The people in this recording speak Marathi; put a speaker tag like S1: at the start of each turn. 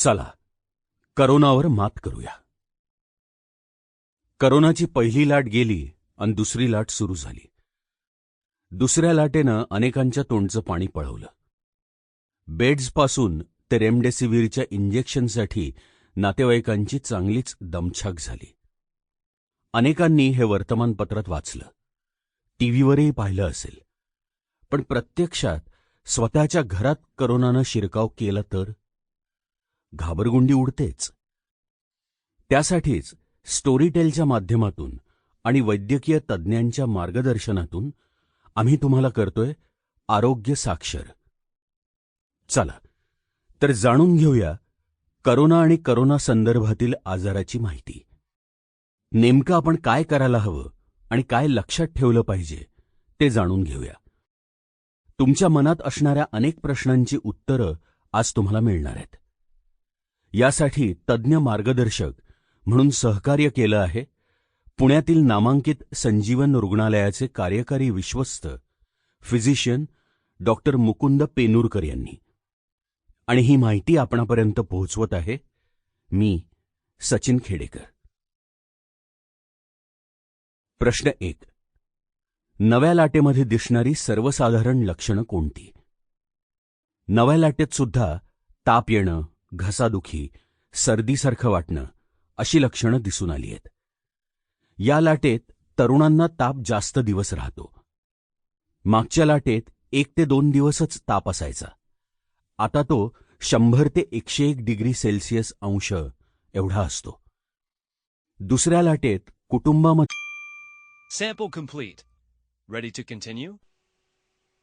S1: चला करोनावर मात करूया. करोनाची पहिली लाट गेली आणि दुसरी लाट सुरू झाली. दुसऱ्या लाटेनं अनेकांच्या तोंडचं पाणी पळवलं. बेड्सपासून ते रेमडेसिवीरच्या इंजेक्शनसाठी नातेवाईकांची चांगलीच दमछाक झाली. अनेकांनी हे वर्तमानपत्रात वाचलं. टीव्हीवरही पाहिलं असेल. पण प्रत्यक्षात स्वतःच्या घरात करोनानं शिरकाव केला तर? घाबरगुंडी उडतेच. त्यासाठीच स्टोरीटेलच्या माध्यमातून आणि वैद्यकीय तज्ज्ञांच्या मार्गदर्शनातून आम्ही तुम्हाला करतोय आरोग्य साक्षर. चला तर जाणून घेऊया करोना आणि करोना संदर्भातील आजाराची माहिती. नेमकं आपण काय करायला हवं आणि काय लक्षात ठेवलं पाहिजे ते जाणून घेऊया. तुमच्या मनात असणाऱ्या अनेक प्रश्नांची उत्तरं आज तुम्हाला मिळणार आहेत. यासाठी तज्ज्ञ मार्गदर्शक म्हणून सहकार्य केलं आहे. पुण्यातील नामांकित संजीवन रुग्णालयाचे कार्यकारी विश्वस्त फिजिशियन डॉक्टर मुकुंद पेनूरकर यांनी. आणि ही माहिती आपणापर्यंत पोहोचवत आहे. मी सचिन खेडेकर. प्रश्न एक. नव्या लाटेमध्ये दिसणारी सर्वसाधारण लक्षणं कोणती? नव्या लाटेत सुद्धा ताप येणं घसादुखी सर्दीसारखं वाटणं अशी लक्षणं दिसून आली आहेत या लाटेत तरुणांना ताप जास्त दिवस राहतो मागच्या लाटेत एक ते दोन दिवसच ताप असायचा आता तो शंभर ते एकशे एक डिग्री सेल्सिअस अंश एवढा असतो दुसऱ्या लाटेत कुटुंबामध्ये
S2: Sample complete. Ready to continue?